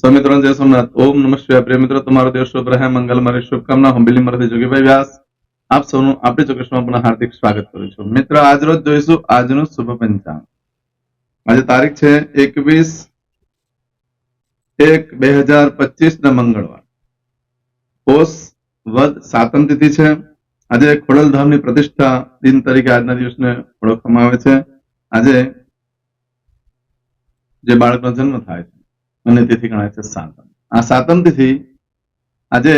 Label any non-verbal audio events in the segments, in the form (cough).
સ્વામિત્રણ જય સોમનાથ. ઓમ નમઃ પ્રિય મિત્રો, તમારો દિવસ શુભ રહે. મંગલ મારી શુભકામના. હું બિલી મરથી જોગીભાઈ વ્યાસ. આપ સૌનું આપણી ચોક્કસમાં પણ હાર્દિક સ્વાગત કરું છું. મિત્રો, આજ રોજ જોઈશું આજનું શુભ પંચાંગ. આજે તારીખ છે એકવીસ એક બે હજાર પચીસ ના મંગળવાર. પોષ વદ સાતમ તિથિ છે. આજે ખોડલ ધામની પ્રતિષ્ઠા દિન તરીકે આજના દિવસને ઓળખવામાં આવે છે. આજે જે બાળકનો જન્મ થાય છે. અને તેથી ગણાય છે સાતમ. આ સાતમ તિથિ આજે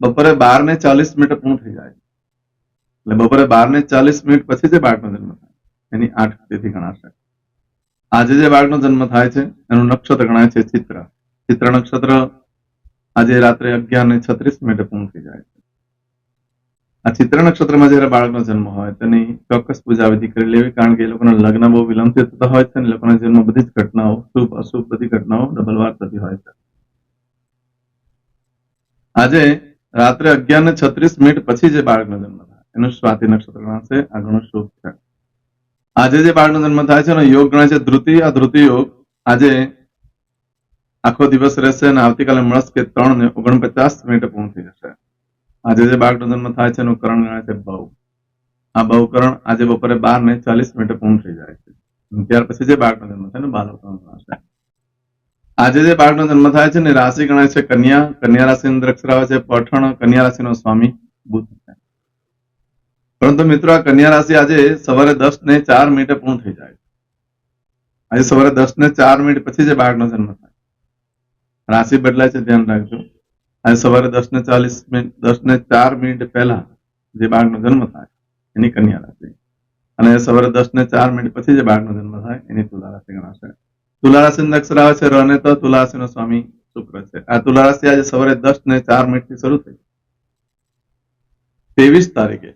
બપોરે બાર ને ચાલીસ મિનિટ પૂર્ણ થઈ જાય એટલે બપોરે બાર ને ચાલીસ મિનિટ પછી જે બાળકનો જન્મ થાય, એની આઠ તિથિ ગણાશે. આજે જે બાળકનો જન્મ થાય છે, એનું નક્ષત્ર ગણાય છે ચિત્ર. ચિત્ર નક્ષત્ર આજે રાત્રે અગિયાર ને છત્રીસ મિનિટે પૂર્ણ થઈ જાય આ ચિત્ર નક્ષત્રમાં જયારે બાળકનો જન્મ હોય તેની ચોક્કસ પૂજા વિધિ કરી લેવી, કારણ કે એ લોકોના લગ્ન બહુ વિલંબથી થતા હોય છે અને લોકોના જીવનમાં બધી જ ઘટનાઓ, શુભ, અશુભ બધી ઘટનાઓ ડબલવાર થતી હોય છે. આજે રાત્રે અગિયાર ને છત્રીસ મિનિટ પછી જે બાળકનો જન્મ થાય, એનું સ્વાતિ નક્ષત્ર ગણાશે આ ઘણું શુભ છે. આજે જે બાળકનો જન્મ થાય છે એનો યોગ ગણાય છે ધ્રુતિ, આ ધ્રુતિ યોગ આજે આખો દિવસ રહેશે અને આવતીકાલે મળસ્કે ત્રણ ને ઓગણપચાસ મિનિટ પૂર્ણ થઈ જશે. આજે જે જન્મ થાય છે એનું કરણ ગણાય છે બહુ. આ બહુકરણ આજે બપોરે બાર ને ચાલીસ મિનિટે પૂર્ણ થઈ જાય છે. ત્યાર પછી જે બાળકનો થાય એનું બાલકરણ ગણાશે આજે જે બાળકનો જન્મ થાય છે ને રાશિ ગણાય છે કન્યા. કન્યા રાશિ અંદર અક્ષર આવે છે પઠણ. કન્યા રાશિનો સ્વામી બુદ્ધ છે. પરંતુ મિત્રો આ કન્યા રાશિ આજે સવારે દસ ને ચાર મિનિટે પૂર્ણ થઈ જાય છે. આજે સવારે દસ ને ચાર મિનિટ પછી જે બાળકનો જન્મ થાય રાશિ બદલાય છે, ધ્યાન રાખજો. આજે સવારે દસ ને ચાલીસ મિનિટ દસ ને ચાર મિનિટ પહેલા જે બાળકનો જન્મ થાય, એની કન્યા રાશિ. અને સવારે દસ ને ચાર મિનિટ પછી જે બાળકનો જન્મ થાય, એની તુલા રાશિ ગણાશે. તુલા રાશિ અક્ષર આવે છે રને તો, તુલા રાશિનો સ્વામી શુક્ર છે. આ તુલા રાશિ આજે સવારે દસ ને ચાર મિનિટથી શરૂ થઈ ત્રેવીસ તારીખે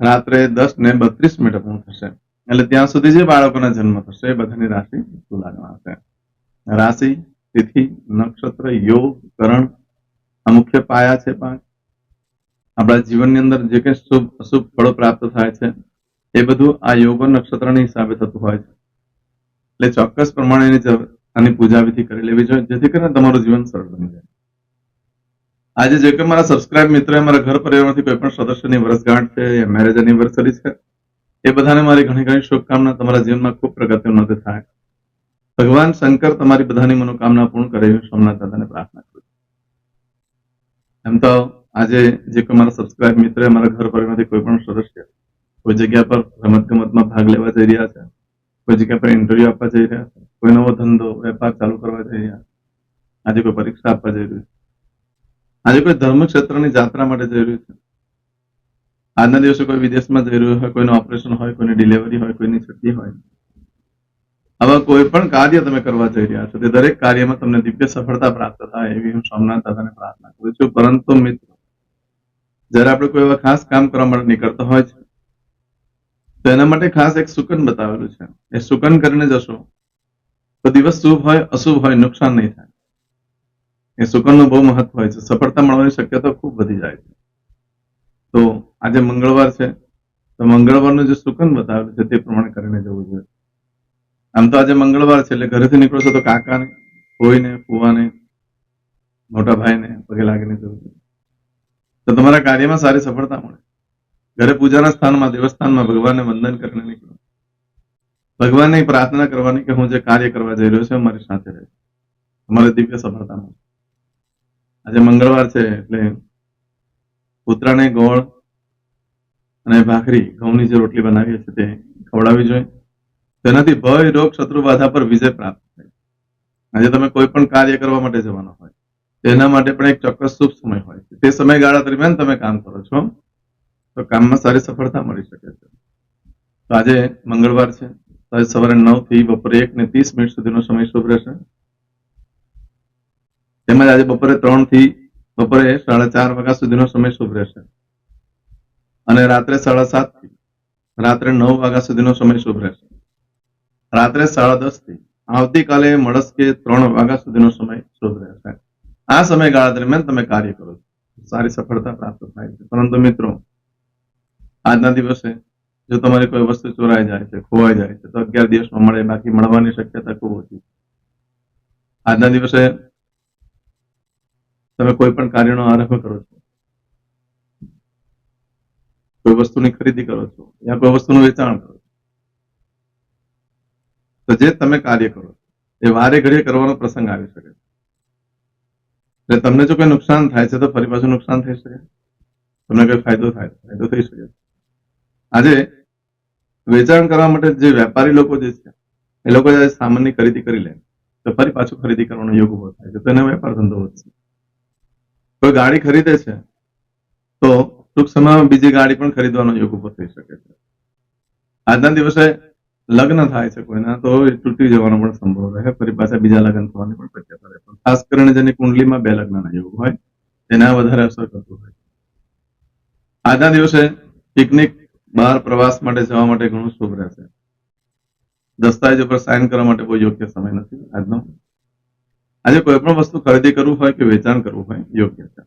રાત્રે દસ ને બત્રીસ મિનિટ પૂર્ણ થશે. એટલે ત્યાં સુધી જે બાળકોના જન્મ થશે, એ બધાની રાશિ તુલા ગણાશે. રાશિ, તિથિ, નક્ષત્ર, યોગ, કરણ આ મુખ્ય પાયા છે પાંચ આપણા જીવનની અંદર જે કંઈ શુભ, અશુભ ફળો પ્રાપ્ત થાય છે, એ બધું આ યોગ નક્ષત્રની હિસાબે થતું હોય છે. એટલે ચોક્કસ પ્રમાણે એની આની પૂજા વિધિ કરી લેવી જોઈએ, જેથી કરીને તમારું જીવન સરળ બની જાય. આજે જે કે મારા સબસ્ક્રાઇબ મિત્ર મારા ઘર પરિવારમાંથી કોઈ પણ સદસ્યની વર્ષગાંઠ છે યા મેરેજ એનિવર્સરી છે, એ બધાને મારી ઘણી ઘણી શુભકામના. તમારા જીવનમાં ખૂબ પ્રગતિ ઉન્નતિ થાય. ભગવાન શંકર તમારી બધાની મનોકામના પૂર્ણ કરે એવી સોમનાથ દાદાને પ્રાર્થના કરું. એમ તો આજે જે કોઈ મારા સબસ્ક્રાઇબ મિત્ર મારા ઘર પરિવારમાંથી કોઈ પણ સદસ્ય કોઈ જગ્યા પર રમત ગમતમાં ભાગ લેવા જઈ રહ્યા છે, કોઈ જગ્યા પર ઇન્ટરવ્યુ આપવા જઈ રહ્યા છે, કોઈ નવો ધંધો, વેપાર ચાલુ કરવા જઈ રહ્યા આજે કોઈ પરીક્ષા આપવા જઈ રહ્યું છે, આજે કોઈ ધર્મ ક્ષેત્રની જાત્રા માટે જઈ રહ્યું છે, આજના દિવસે કોઈ વિદેશમાં જઈ રહ્યું હોય, કોઈનું ઓપરેશન હોય, કોઈની ડિલિવરી હોય, કોઈની છુટ્ટી હોય આવા કોઈ પણ કાર્ય તમે કરવા જઈ રહ્યા છો, તે દરેક કાર્યમાં તમને દિવ્ય સફળતા પ્રાપ્ત થાય એવી હું સોમનાથ દાદાને પ્રાર્થના કરું છું. પરંતુ મિત્રો, જ્યારે આપણે કોઈ એવા ખાસ કામ કરવા માટે નીકળતા હોય છે, તો એના માટે ખાસ એક સુકન બતાવેલું છે. એ સુકન કરીને જશો, તો દિવસ શુભ હોય, અશુભ હોય, નુકસાન નહીં થાય. એ સુકનનું બહુ મહત્વ હોય છે. સફળતા મળવાની શક્યતા ખૂબ વધી જાય છે. તો આજે મંગળવાર છે, તો મંગળવારનું જે સુકન બતાવેલું છે, તે પ્રમાણે કરીને જવું જોઈએ. આમ તો આજે મંગળવાર છે એટલે ઘરેથી નીકળો છો તો કાકાને, કોઈને, ફુવાને મોટા ભાઈને પગે લાગીને જવું તો તમારા કાર્યમાં સારી સફળતા મળે. ઘરે પૂજાના સ્થાનમાં, દેવસ્થાનમાં ભગવાનને વંદન કરીને નીકળો. ભગવાનને પ્રાર્થના કરવાની કે હું જે કાર્ય કરવા જઈ રહ્યો છું મારી સાથે રહે. તમારે દિવ્ય સફળતા મળે. આજે મંગળવાર છે એટલે કૂતરાને ગોળ અને ભાખરી ઘઉંની જે રોટલી બનાવીએ છીએ તે ખવડાવવી જોઈએ. તેનાથી ભય, રોગ, શત્રુ બાધા પર વિજય પ્રાપ્ત થાય. આજે તમે કોઈ પણ કાર્ય કરવા માટે જવાનો હોય, તેના માટે પણ એક ચોક્કસ શુભ સમય હોય છે. તે સમયગાળા દરમિયાન તમે કામ કરો છો, તો કામમાં સારી સફળતા મળી શકે છે. તો આજે મંગળવાર છે આજે સવારે નવથી બપોરે એક ને ત્રીસ મિનિટ સુધીનો સમય શુભ રહેશે. તેમજ આજે બપોરે ત્રણથી બપોરે સાડા ચાર વાગ્યા સુધીનો સમય શુભ રહેશે. અને રાત્રે સાડા સાતથી રાત્રે નવ વાગ્યા સુધીનો સમય શુભ રહેશે. રાત્રે સાડા દસથી આવતીકાલે મળસ્કે ત્રણ વાગ્યા સુધીનો સમય શુભ રહેશે. આ સમયગાળા દરમિયાન તમે કાર્ય કરો છો. સારી સફળતા પ્રાપ્ત થાય છે. પરંતુ મિત્રો, આજના દિવસે જો તમારી કોઈ વસ્તુ ચોરાઈ જાય છે, ખોવાઈ જાય છે, તો અગિયાર દિવસમાં મળે, બાકી મળવાની શક્યતા ખૂબ ઓછી છે. આજના દિવસે તમે કોઈ પણ કાર્યનો આરંભ કરો છો, કોઈ વસ્તુની ખરીદી કરો છો, યા કોઈ વસ્તુનું વેચાણ કરો છો તો જે તમે કાર્ય કરો, એ વારે ઘડીએ કરવાનો પ્રસંગ આવી શકે એટલે તમને જો કોઈ નુકસાન થાય છે, તો ફરી પાછું નુકસાન થઈ શકે. તમને કોઈ ફાયદો થાય, ફાયદો થઈ શકે. આજે વેચાણ કરવા માટે જે વેપારી લોકો જે છે, એ લોકો જ્યારે સામાનની ખરીદી કરી લે, તો ફરી પાછું ખરીદી કરવાનો યોગ ઊભો થાય છે. તો એનો વેપાર ધંધો વધશે. કોઈ ગાડી ખરીદે છે, તો ટૂંક સમયમાં બીજી ગાડી પણ ખરીદવાનો યોગ ઊભો થઈ શકે છે. આજના દિવસે લગ્ન થાય છે કોઈના, તો એ તૂટી જવાનો પણ સંભવ રહે. ફરી પાછા બીજા લગ્ન થવાની પણ શક્યતા રહે પણ ખાસ કરીને જેની કુંડલીમાં બે લગ્નના યોગ હોય, તેના વધારે અસર કરતું હોય આજના દિવસે પિકનિક, બહાર પ્રવાસ માટે જવા માટે ઘણું શુભ રહેશે. દસ્તાવેજ ઉપર સાઇન કરવા માટે કોઈ યોગ્ય સમય નથી આજનો. આજે કોઈ પણ વસ્તુ ખરીદી કરવું હોય કે વેચાણ કરવું હોય, યોગ્ય છે.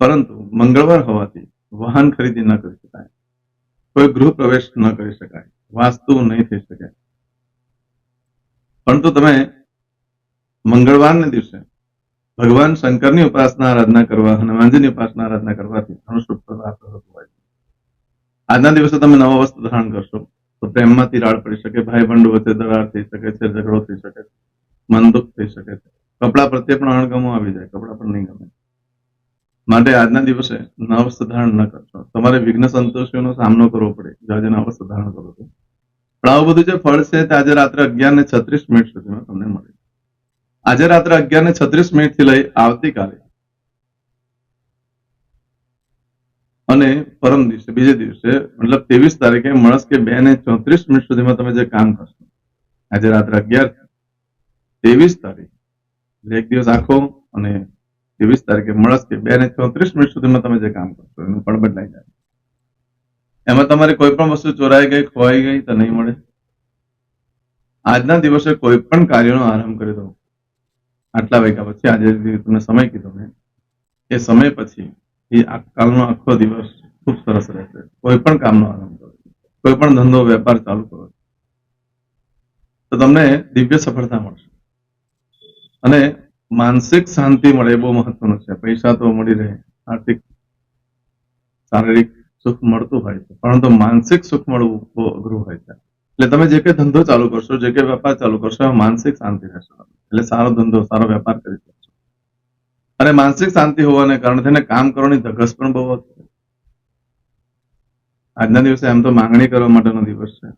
પરંતુ મંગળવાર હોવાથી વાહન ખરીદી ન કરી શકાય. કોઈ ગૃહ પ્રવેશ ન કરી શકાય. વાસ્તુ નહીં થઈ શકે. પરંતુ તમે મંગળવારને દિવસે ભગવાન શંકરની ઉપાસના આરાધના કરવા, હનુમાનજીની ઉપાસના આરાધના કરવાથી ઘણું શુભ હોય. આજના દિવસે તમે નવા વસ્ત્ર ધારણ કરશો, તો પ્રેમમાં તિરાડ પડી શકે ભાઈ બંધુ વચ્ચે દરાર થઈ શકે છે, ઝઘડો થઈ શકે છે મન દુઃખ થઈ શકે છે. કપડા પ્રત્યે પણ અણગમો આવી જાય, કપડા પણ નહીં ગમે. માટે આજના દિવસે નવસ્થ ધારણ ન કરશો. તમારે વિઘ્ન સંતોષીઓનો સામનો કરવો પડે. જાજે નવસ્થ ધારણ કરો છો. પણ આવું બધું જે ફળ છે તે આજે રાત્રે અગિયાર ને છત્રીસ મિનિટ સુધીમાં તમને મળે આજે રાત્રે અગિયાર ને છત્રીસ મિનિટથી લઈ આવતીકાલે અને પરમ દિવસે, બીજે દિવસે, મતલબ ત્રેવીસ તારીખે મળસ કે બે ને ચોત્રીસ મિનિટ સુધીમાં તમે જે કામ કરશો. આજે રાત્રે અગિયાર, ત્રેવીસ તારીખ એક દિવસ આખો અને ત્રેવીસ તારીખે મળસ કે બે ને ચોત્રીસ મિનિટ સુધીમાં તમે જે કામ કરશો, એનું પણ બદલાઈ જાય. એમાં તમારી કોઈ પણ વસ્તુ ચોરાઈ ગઈ, ખોવાઈ ગઈ તો નહીં મળે. આજના દિવસે કોઈ પણ કાર્યનો આરંભ કરી દો. આટલા વાગ્યા પછી, આજે તમને સમય કીધો મેં, એ સમય પછી, એ કાલનો આખો દિવસ ખૂબ સરસ રહેશે. કોઈ પણ કામનો આરંભ કરો. કોઈ પણ ધંધો, વેપાર ચાલુ કરો. તો તમને દિવ્ય સફળતા મળશે. અને માનસિક શાંતિ મળે બહુ મહત્વનું છે. પૈસા તો મળી રહે. આર્થિક, શારીરિક સુખ મળતું હોય છે. પરંતુ માનસિક સુખ મળવું બહુ અઘરું હોય છે. એટલે તમે જે કે ધંધો ચાલુ કરશો, જે કે વેપાર ચાલુ કરશો, એમાં માનસિક શાંતિ રહેશે. એટલે સારો ધંધો, સારો વેપાર કરી શકશો. અને માનસિક શાંતિ હોવાને કારણે તેને કામ કરવાની ધગસ પણ બહુ હશે આજના દિવસે એમ તો માંગણી કરવા માટેનો દિવસ છે.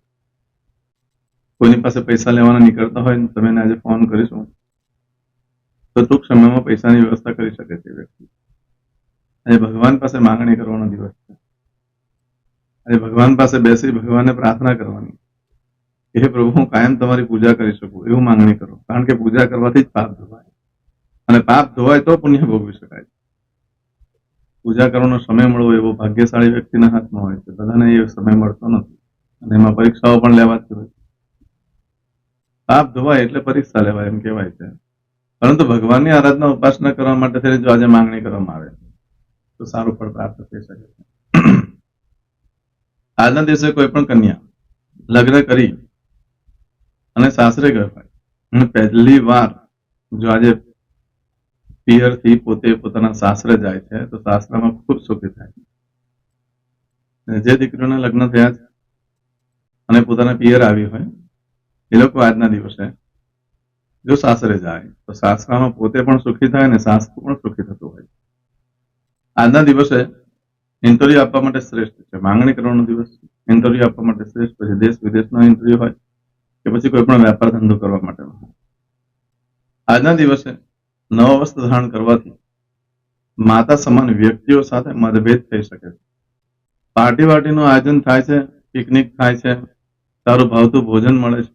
કોઈની પાસે પૈસા લેવાના નીકળતા હોય ને, તમે આજે ફોન કરીશું. તો ટૂંક સમયમાં પૈસાની વ્યવસ્થા કરી શકે છે વ્યક્તિ. અને ભગવાન પાસે માંગણી કરવાનો દિવસ છે. અને ભગવાન પાસે બેસી ભગવાનને પ્રાર્થના કરવાની. હે પ્રભુ, હું કાયમ તમારી પૂજા કરી શકું, એવું માંગણી કરો. કારણ કે પૂજા કરવાથી જ પાપ ધોવાય. અને પાપ ધોવાય તો પુણ્ય ભોગવી શકાય. પૂજા કરવાનો સમય મળવો એવો ભાગ્યશાળી વ્યક્તિના હાથમાં હોય છે. બધાને એ સમય મળતો નથી. અને એમાં પરીક્ષાઓ પણ લેવાતી હોય પાપ ધોવાય એટલે પરીક્ષા લેવાય એમ કહેવાય છે. પરંતુ ભગવાનની આરાધના ઉપાસના કરવા માટે થઈને જો આજે માંગણી કરવામાં આવે, તો સારું ફળ પ્રાપ્ત થઈ શકે છે. (clears throat) આજના દિવસે કોઈ પણ કન્યા લગ્ન કરી અને સાસરે ઘર હોય અને પહેલી વાર જો આજે પિયરથી પોતે પોતાના સાસરે જાય છે, તો સાસરામાં ખૂબ સુખી થાય છે. જે દીકરીઓના લગ્ન થયા છે અને પોતાના પિયર આવી હોય, એ લોકો આજના દિવસે જો સાસરે જાય, તો સાસરામાં પોતે પણ સુખી થાય અને સાસરું પણ સુખી થતું હોય. આજના દિવસે ઇન્ટરવ્યુ આપવા માટે શ્રેષ્ઠ છે. માંગણી કરવાનો દિવસ ઇન્ટરવ્યુ આપવા માટે શ્રેષ્ઠ પછી દેશ વિદેશનો ઇન્ટરવ્યુ હોય કે પછી કોઈ પણ વેપાર ધંધો કરવા માટેનો આજના દિવસે નવા વસ્ત્ર ધારણ કરવાથી માતા સમાન વ્યક્તિઓ સાથે મતભેદ થઈ શકે છે. પાર્ટી વાર્ટીનું આયોજન થાય છે, પિકનિક થાય છે, સારું ભાવતું ભોજન મળે છે.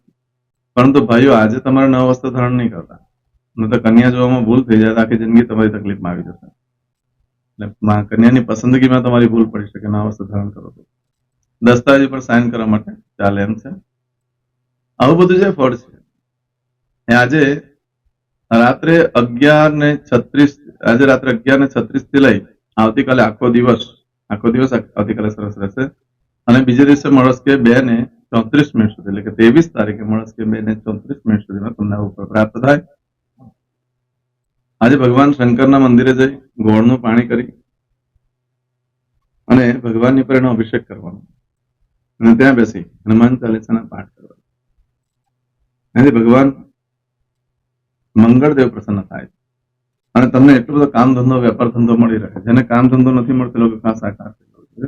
પરંતુ ભાઈઓ, આજે તમારે નવ વસ્ત્ર ધારણ નહીં કરતા. ન તો કન્યા જોવામાં ભૂલ થઈ જાય આખી જિંદગી તમારી તકલીફમાં આવી જશે. એટલે કન્યાની પસંદગીમાં તમારી ભૂલ પડી શકે, નવ વસ્ત્ર ધારણ કરો તો. દસ્તાવેજ પર સાઇન કરવા માટે ચાલે એમ છે. આવું બધું જે ફળ છે. એ આજે રાત્રે અગિયાર ને છત્રીસ, આજે રાત્રે અગિયાર ને છત્રીસથી લઈ આવતીકાલે આખો દિવસ આખો દિવસ આવતીકાલે સરસ રહેશે. અને બીજે દિવસે મળશે કે બે ને ચોત્રીસ મિનિટ સુધી, એટલે કે ત્રેવીસ તારીખે મળસ કે બે ને ચોત્રીસ મિનિટ સુધીમાં તમને આ ઉપર પ્રાપ્ત થાય. આજે ભગવાન શંકરના મંદિરે જઈ, ગોળનું પાણી કરી અને ભગવાનની પર એનો અભિષેક કરવાનો. અને ત્યાં બેસી હનુમાન ચાલીસાના પાઠ કરવાનો એનાથી ભગવાન મંગળદેવ પ્રસન્ન થાય અને તમને એટલો બધો કામ ધંધો વેપાર ધંધો મળી રહે જેને કામ ધંધો નથી મળતો, એ લોકો ખાસ છે.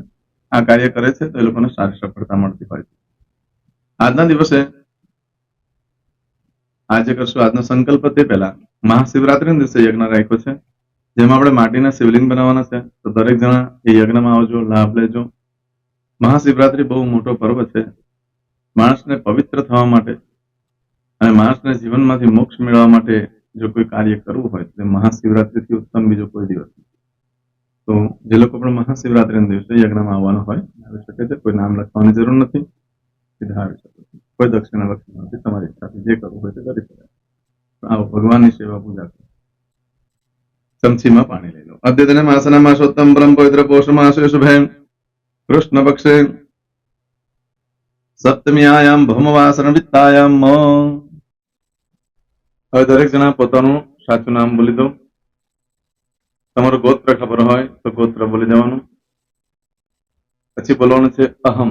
આ કાર્ય કરે છે તો એ લોકોને સારી સફળતા મળતી હોય છે. આજના દિવસે આજે કરશું આજનો સંકલ્પ તે પહેલા. મહાશિવરાત્રીના દિવસે યજ્ઞ રાખ્યો છે. જેમાં આપણે માટીના શિવલિંગ બનાવવાના છે. તો દરેક જણા એ યજ્ઞમાં આવજો, લાભ લેજો. મહાશિવરાત્રી બહુ મોટો પર્વ છે. માણસને પવિત્ર થવા માટે અને માણસને જીવનમાંથી મોક્ષ મેળવવા માટે જો કોઈ કાર્ય કરવું હોય, તો મહાશિવરાત્રિથી ઉત્તમ બીજો કોઈ દિવસ તો જે લોકો પણ મહાશિવરાત્રિના દિવસે યજ્ઞમાં આવવાનું હોય, આવી શકે છે. કોઈ નામ લખવાની જરૂર નથી. સીધા આવી શકે. છે કોઈ દક્ષિણા લખવાની નથી, તમારી ઈચ્છાથી જે કરવું હોય તે કરી શકાય આવો ભગવાનની સેવા પૂજા કરો. ચમચીમાં પાણી લઈ લો. અદ્યતન માસના માસોત્તમ પરમ પવિત્ર પોષ માસે શુભે કૃષ્ણ પક્ષે સપ્તમીયાયામ ભૌમવાસન વિત્તાયામ હવે દરેક જણા પોતાનું સાચું નામ બોલી દો. તમારું ગોત્ર ખબર હોય તો ગોત્ર બોલી જવાનું પછી બોલવાનું છે અહમ.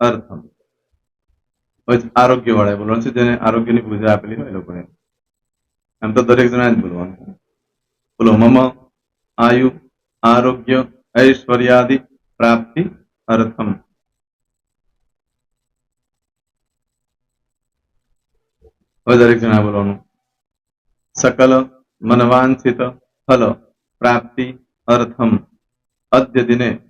અર્થમ. આરોગ્ય વાળા બોલવાનું છે જેને આરોગ્યની પૂજા આપેલી હોય એ એમ તો દરેક જણા જ બોલવાનું બોલો, મમ, આયુ, આરોગ્ય, ઐશ્વર્યાદિ, પ્રાપ્તિ, અર્થમ. હવે દરેક જણા બોલવાનું. સકલ, મનવાંછિત, ફલ, પ્રાપ્તિ, અર્થમ. અદ્ય દિને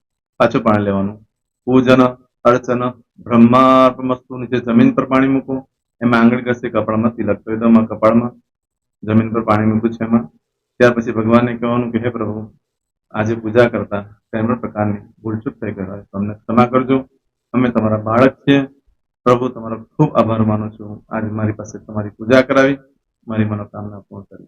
પાછું પાણી લેવાનું. પૂજન, અર્ચન બ્રહ્માર્પમસ્તુ નીચે જમીન પર પાણી મૂકો એમાં આંગળી ઘસી, કપાળમાં તિલક કરી દો કપાળમાં. જમીન પર પાણી મૂક્યું છે એમાં. ત્યાર પછી ભગવાનને કહેવાનું કે, હે પ્રભુ, આજે પૂજા કરતા કોઈ પ્રકારની ભૂલચૂક થઈ ગઈ હોય. તમને ક્ષમા કરજો. અમે તમારા બાળક છીએ. પ્રભુ, તમારો ખૂબ આભાર માનું છું. આજે મારી પાસે તમારી પૂજા કરાવી. મારી મનોકામના પૂર્ણ કરી.